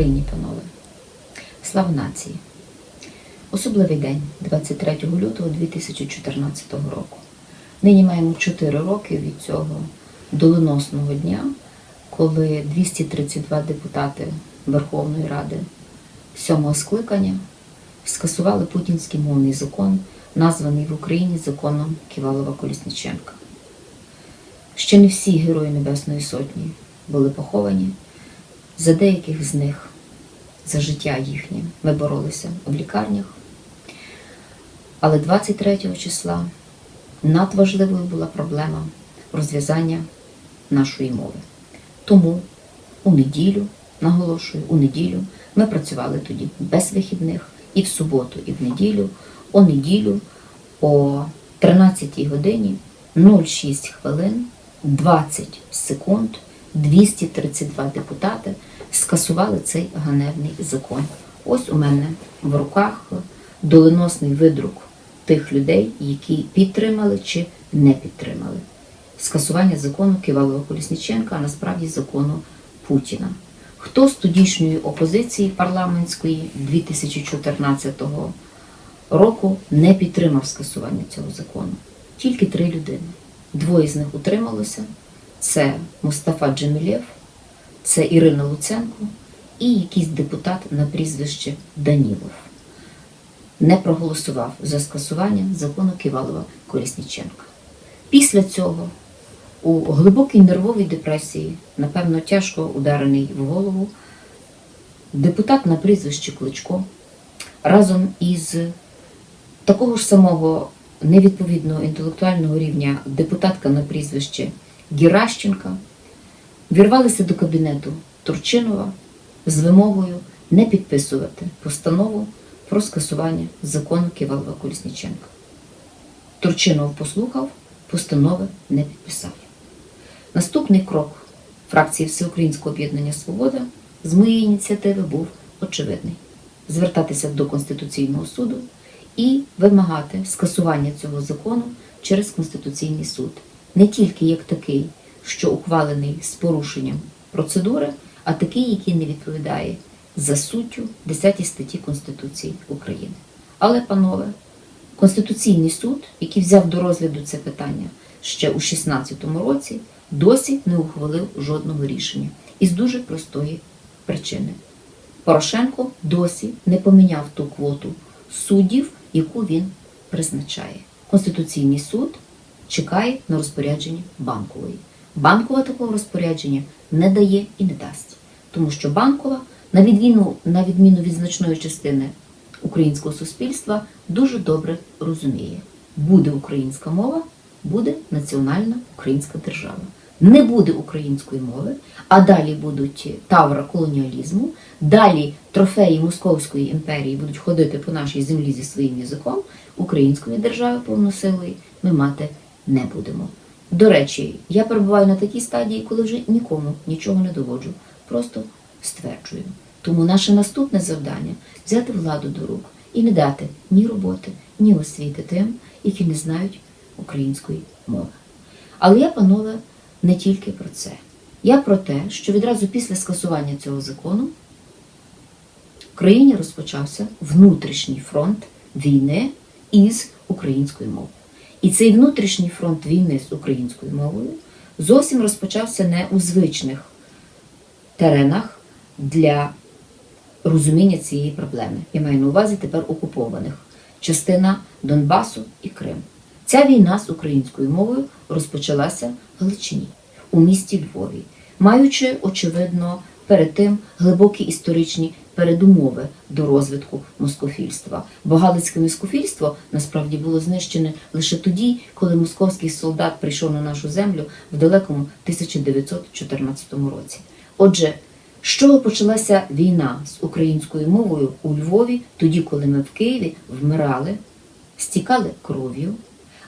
Україні, панове! Слава нації! Особливий день 23 лютого 2014 року. Нині маємо 4 роки від цього доленосного дня, коли 232 депутати Верховної Ради сьомого скликання скасували путінський мовний закон, названий в Україні законом Ківалова Колісниченка. Ще не всі герої Небесної Сотні були поховані. За деяких з них, за життя їхнє, ми боролися в лікарнях. Але 23 числа надважливою була проблема розв'язання нашої мови. Тому у неділю, наголошую, у неділю ми працювали тоді без вихідних і в суботу, і в неділю. О неділю о 13 годині 06 хвилин 20 секунд 232 депутати скасували цей ганебний закон. Ось у мене в руках доленосний видрук тих людей, які підтримали чи не підтримали скасування закону Кивалова Колісніченка, а насправді закону Путіна. Хто з тодішньої опозиції парламентської 2014 року не підтримав скасування цього закону? Тільки три людини. Двоє з них утрималося. Це Мустафа Джемілєв, це Ірина Луценко і якийсь депутат на прізвище Данілов. Не проголосував за скасування закону Ківалова Колісніченка. Після цього, у глибокій нервовій депресії, напевно, тяжко ударений в голову, депутат на прізвище Кличко разом із такого ж самого невідповідного інтелектуального рівня депутатка на прізвище Геращенка вірвалися до кабінету Турчинова з вимогою не підписувати постанову про скасування закону Ківалова Колісніченка. Турчинов послухав, постанови не підписав. Наступний крок фракції Всеукраїнського об'єднання Свобода з моєї ініціативи був очевидний: звертатися до Конституційного суду і вимагати скасування цього закону через Конституційний суд, не тільки як такий, що ухвалений з порушенням процедури, а такий, який не відповідає за суттю 10 статті Конституції України. Але, панове, Конституційний суд, який взяв до розгляду це питання ще у 2016 році, досі не ухвалив жодного рішення із дуже простої причини. Порошенко досі не поміняв ту квоту суддів, яку він призначає. Конституційний суд чекає на розпорядження банкової. Банкова такого розпорядження не дає і не дасть, тому що банкова, на відміну, на відміну від значної частини українського суспільства, дуже добре розуміє, буде українська мова, буде національна українська держава. Не буде української мови, а далі будуть тавра колоніалізму, далі трофеї Московської імперії будуть ходити по нашій землі зі своїм язиком, української держави повносилої ми мати не будемо. До речі, я перебуваю на такій стадії, коли вже нікому нічого не доводжу, просто стверджую. Тому наше наступне завдання взяти владу до рук і не дати ні роботи, ні освіти тим, які не знають української мови. Але я, панове, не тільки про це. Я про те, що відразу після скасування цього закону в країні розпочався внутрішній фронт війни із українською мовою. І цей внутрішній фронт війни з українською мовою зовсім розпочався не у звичних теренах для розуміння цієї проблеми. Я маю на увазі тепер окупованих частина Донбасу і Крим. Ця війна з українською мовою розпочалася в Галичині, у місті Львові, маючи, очевидно, перед тим глибокі історичні передумови до розвитку москофільства. Бо Галицьке москофільство насправді було знищене лише тоді, коли московський солдат прийшов на нашу землю в далекому 1914 році. Отже, з чого почалася війна з українською мовою у Львові, тоді, коли ми в Києві вмирали, стікали кров'ю,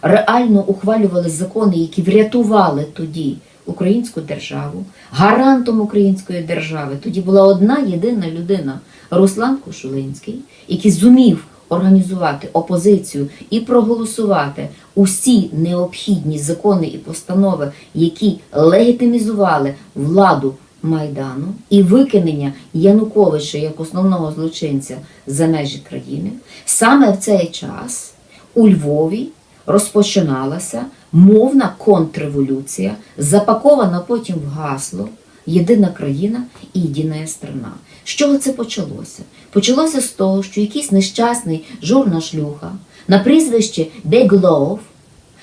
реально ухвалювали закони, які врятували тоді українську державу, гарантом української держави. Тоді була одна єдина людина Руслан Кошулинський, який зумів організувати опозицію і проголосувати усі необхідні закони і постанови, які легітимізували владу Майдану і викинення Януковича як основного злочинця за межі країни, саме в цей час у Львові розпочиналася мовна контрреволюція, запакована потім в гасло Єдина країна і єдина страна. З чого це почалося? Почалося з того, що якийсь нещасний журна шлюха на прізвище Деглов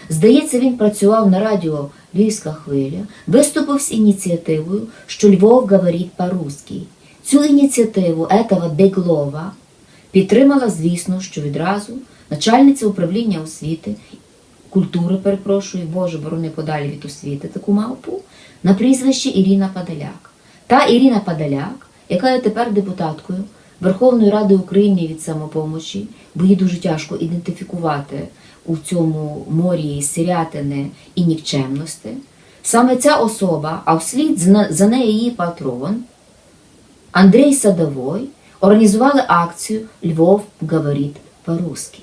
Здається, він працював на радіо Львівська хвиля, виступив з ініціативою, що Львов говорить по-русски. Цю ініціативу этого Беглова підтримала, звісно, що відразу начальниця управління освіти, культури, перепрошую, Боже, борони подалі від освіти таку мавпу, на прізвище Ірина Падаляк. Та Ірина Падаляк, яка є тепер депутаткою Верховної Ради України від самопомочі, бо їй дуже тяжко ідентифікувати у цьому морі сирятини і нікчемності. Саме ця особа, а вслід за нею її патрон, Андрій Садовой, організували акцію Львов говорить по-русски.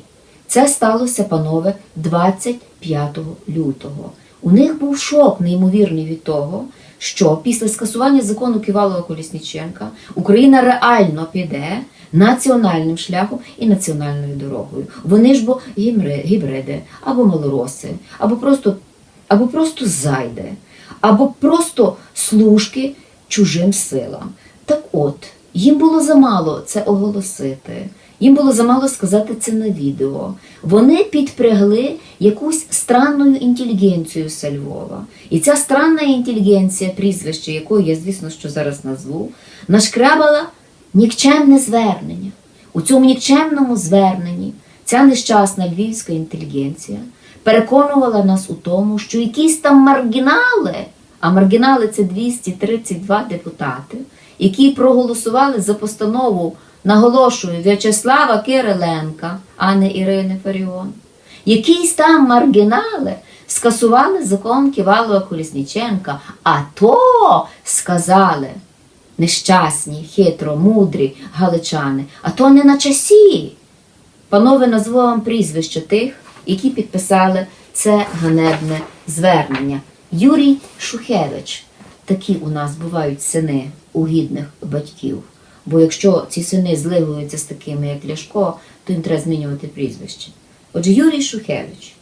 Це сталося, панове, 25 лютого. У них був шок неймовірний від того, що після скасування закону Ківалова Колісніченка Україна реально піде національним шляхом і національною дорогою. Вони ж бо гібриди, або малороси, або просто, або просто зайди, або просто служки чужим силам. Так от, їм було замало це оголосити. Їм було замало сказати це на відео. Вони підпрягли якусь странною інтелігенцію з Львова. І ця странна інтелігенція, прізвище якої я, звісно, що зараз назву, нашкрабала нікчемне звернення. У цьому нікчемному зверненні ця нещасна львівська інтелігенція переконувала нас у тому, що якісь там маргінали, а маргінали це 232 депутати, які проголосували за постанову, наголошую, В'ячеслава Кириленка, а не Ірини Фаріон. Якісь там маргінали скасували закон Ківалова Колісніченка, а то сказали нещасні, хитро, мудрі галичани, а то не на часі. Панове, назву вам прізвище тих, які підписали це ганебне звернення. Юрій Шухевич. Такі у нас бувають сини у гідних батьків. Бо якщо ці сини злигуються з такими, як Ляшко, то їм треба змінювати прізвище. Отже, Юрій Шухевич,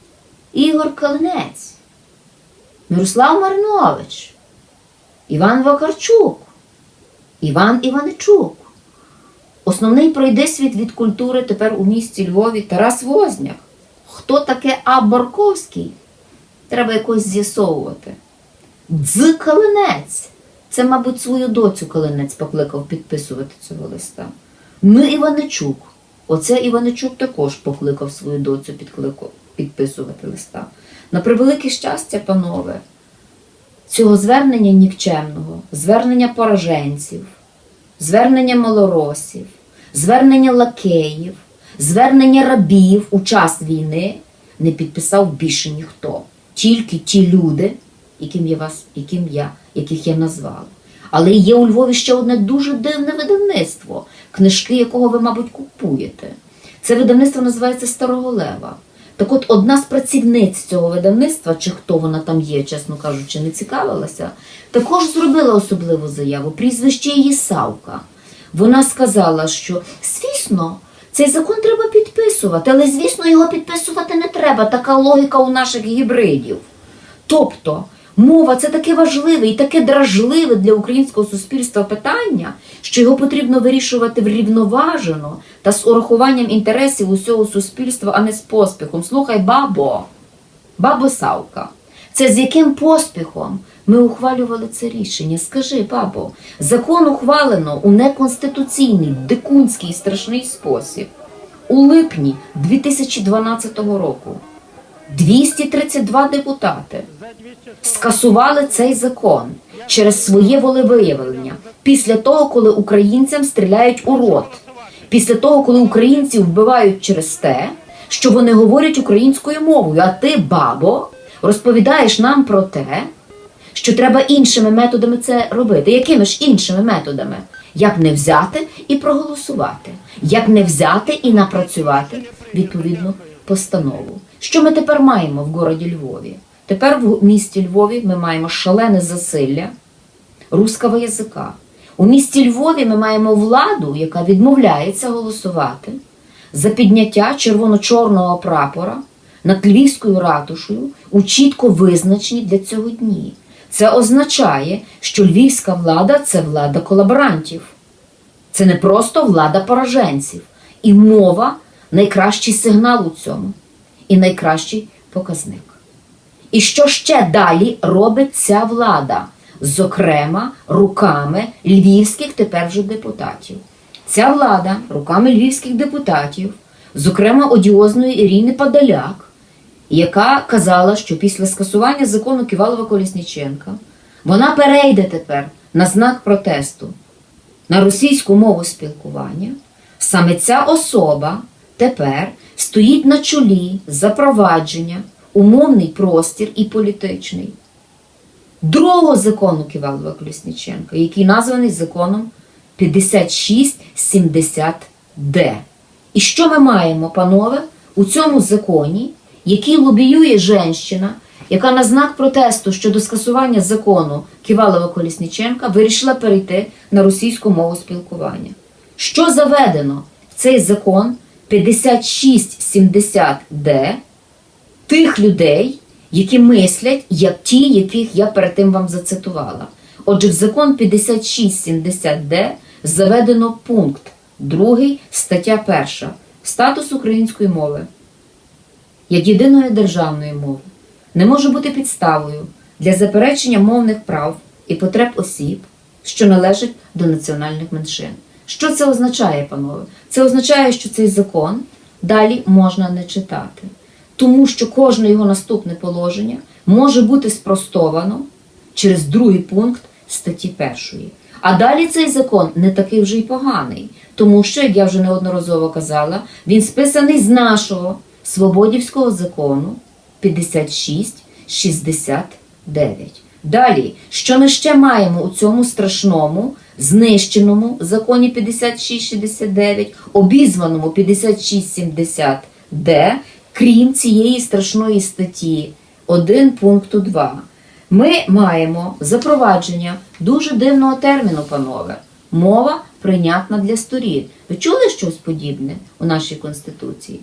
Ігор Калинець, Мирослав Маринович, Іван Вакарчук, Іван Іваничук. Основний пройдисвіт від культури тепер у місті Львові Тарас Возняк. Хто таке А. Борковський? Треба якось з'ясовувати. Дз Калинець. Це, мабуть, свою доцю Калинець покликав підписувати цього листа. Ми Іваничук. Оце Іваничук також покликав свою доцю підписувати листа. На превелике щастя, панове, цього звернення нікчемного, звернення пораженців, звернення малоросів, звернення лакеїв, звернення рабів у час війни не підписав більше ніхто. Тільки ті люди, яким я вас, яким я, яких я назвала. Але є у Львові ще одне дуже дивне видавництво, книжки якого ви, мабуть, купуєте. Це видавництво називається Старого Лева. Так от одна з працівниць цього видавництва, чи хто вона там є, чесно кажучи, не цікавилася, також зробила особливу заяву, прізвище її Савка. Вона сказала, що звісно, цей закон треба підписувати, але звісно, його підписувати не треба. Така логіка у наших гібридів. Тобто, мова це таке важливе і таке дражливе для українського суспільства питання, що його потрібно вирішувати врівноважено та з урахуванням інтересів усього суспільства, а не з поспіхом. Слухай, бабо, бабо Савка, це з яким поспіхом ми ухвалювали це рішення? Скажи, бабо, закон ухвалено у неконституційний, дикунський страшний спосіб у липні 2012 року. 232 депутати скасували цей закон через своє волевиявлення після того, коли українцям стріляють у рот, після того, коли українців вбивають через те, що вони говорять українською мовою. А ти, бабо, розповідаєш нам про те, що треба іншими методами це робити. Якими ж іншими методами? Як не взяти і проголосувати, як не взяти і напрацювати відповідну постанову. Що ми тепер маємо в городі Львові? Тепер в місті Львові ми маємо шалене засилля, русского язика. У місті Львові ми маємо владу, яка відмовляється голосувати за підняття червоно-чорного прапора над Львівською ратушею у чітко визначені для цього дні. Це означає, що львівська влада це влада колаборантів. Це не просто влада пораженців. І мова найкращий сигнал у цьому, і найкращий показник. І що ще далі робить ця влада, зокрема, руками львівських тепер вже депутатів? Ця влада руками львівських депутатів, зокрема одіозної Ірини Подоляк, яка казала, що після скасування закону Ківалова Колісніченка вона перейде тепер на знак протесту на російську мову спілкування, саме ця особа тепер стоїть на чолі запровадження умовний простір і політичний другого закону Ківалова Колісніченка, який названий законом 5670Д. І що ми маємо, панове, у цьому законі, який лобіює женщина, яка на знак протесту щодо скасування закону Ківалова Колісніченка вирішила перейти на російську мову спілкування. Що заведено в цей закон 5670Д тих людей, які мислять, як ті, яких я перед тим вам зацитувала. Отже, в закон 5670Д заведено пункт 2 стаття 1 статус української мови як єдиної державної мови не може бути підставою для заперечення мовних прав і потреб осіб, що належать до національних меншин. Що це означає, панове? Це означає, що цей закон далі можна не читати, тому що кожне його наступне положення може бути спростовано через другий пункт статті першої. А далі цей закон не такий вже й поганий, тому що, як я вже неодноразово казала, він списаний з нашого свободівського закону 5669. Далі, що ми ще маємо у цьому страшному, знищеному законі 5669, обізваному 5670Д, крім цієї страшної статті 1 пункту 2. Ми маємо запровадження дуже дивного терміну, панове. Мова прийнятна для сторін. Ви чули щось подібне у нашій Конституції?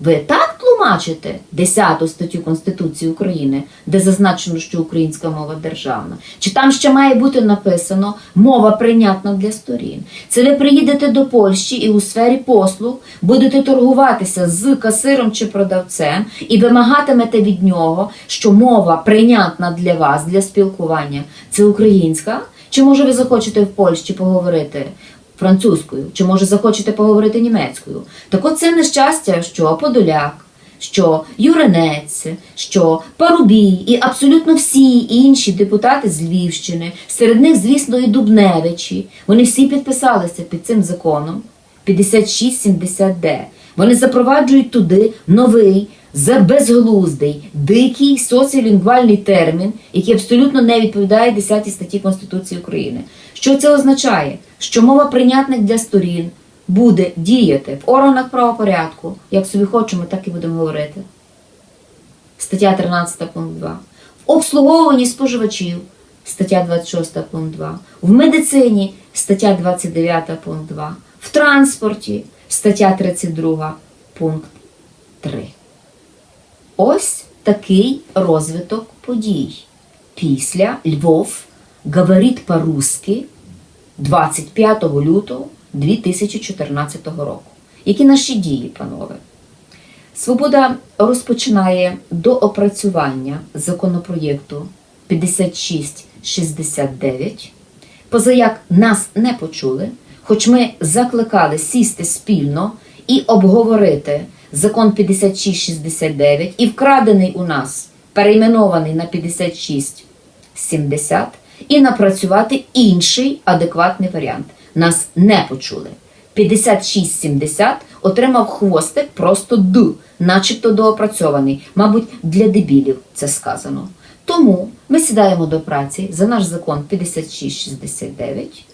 Ви так тлумачите 10 статтю Конституції України, де зазначено, що українська мова державна? Чи там ще має бути написано мова прийнятна для сторін? Це ви приїдете до Польщі і у сфері послуг будете торгуватися з касиром чи продавцем і вимагатимете від нього, що мова прийнятна для вас для спілкування це українська? Чи може ви захочете в Польщі поговорити французькою, чи може захочете поговорити німецькою. Так от це нещастя, що Подоляк, що Юринець, що Парубій і абсолютно всі інші депутати з Львівщини, серед них, звісно, і Дубневичі, вони всі підписалися під цим законом 5670Д. Вони запроваджують туди новий, безглуздий, дикий соціолінгвальний термін, який абсолютно не відповідає 10 статті Конституції України. Що це означає? Що мова прийнятних для сторін буде діяти в органах правопорядку, як собі хочемо, так і будемо говорити. Стаття 13 пункт 2. В обслуговуванні споживачів стаття 26 пункт 2. В медицині стаття 29 пункт 2. В транспорті стаття 32 пункт 3. Ось такий розвиток подій. Після Львов говорить по-русски 25 лютого 2014 року. Які наші дії, панове? Свобода розпочинає доопрацювання законопроєкту 5669. Позаяк нас не почули, хоч ми закликали сісти спільно і обговорити закон 5669 і вкрадений у нас, перейменований на 5670, і напрацювати інший адекватний варіант. Нас не почули. 5670 отримав хвостик просто Д, начебто доопрацьований. Мабуть, для дебілів це сказано. Тому ми сідаємо до праці за наш закон 5669,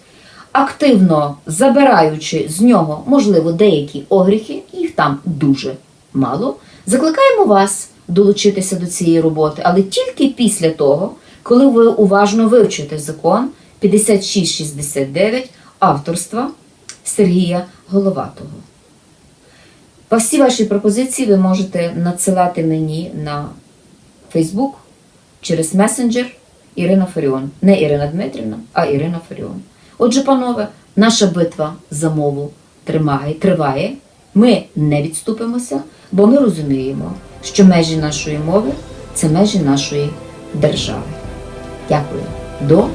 активно забираючи з нього, можливо, деякі огріхи, їх там дуже мало. Закликаємо вас долучитися до цієї роботи, але тільки після того, коли ви уважно вивчите закон 5669 авторства Сергія Головатого. По всі ваші пропозиції ви можете надсилати мені на Фейсбук через месенджер Ірина Фаріон. Не Ірина Дмитрівна, а Ірина Фаріон. Отже, панове, наша битва за мову тримає, триває. Ми не відступимося, бо ми розуміємо, що межі нашої мови це межі нашої держави. Дякую. До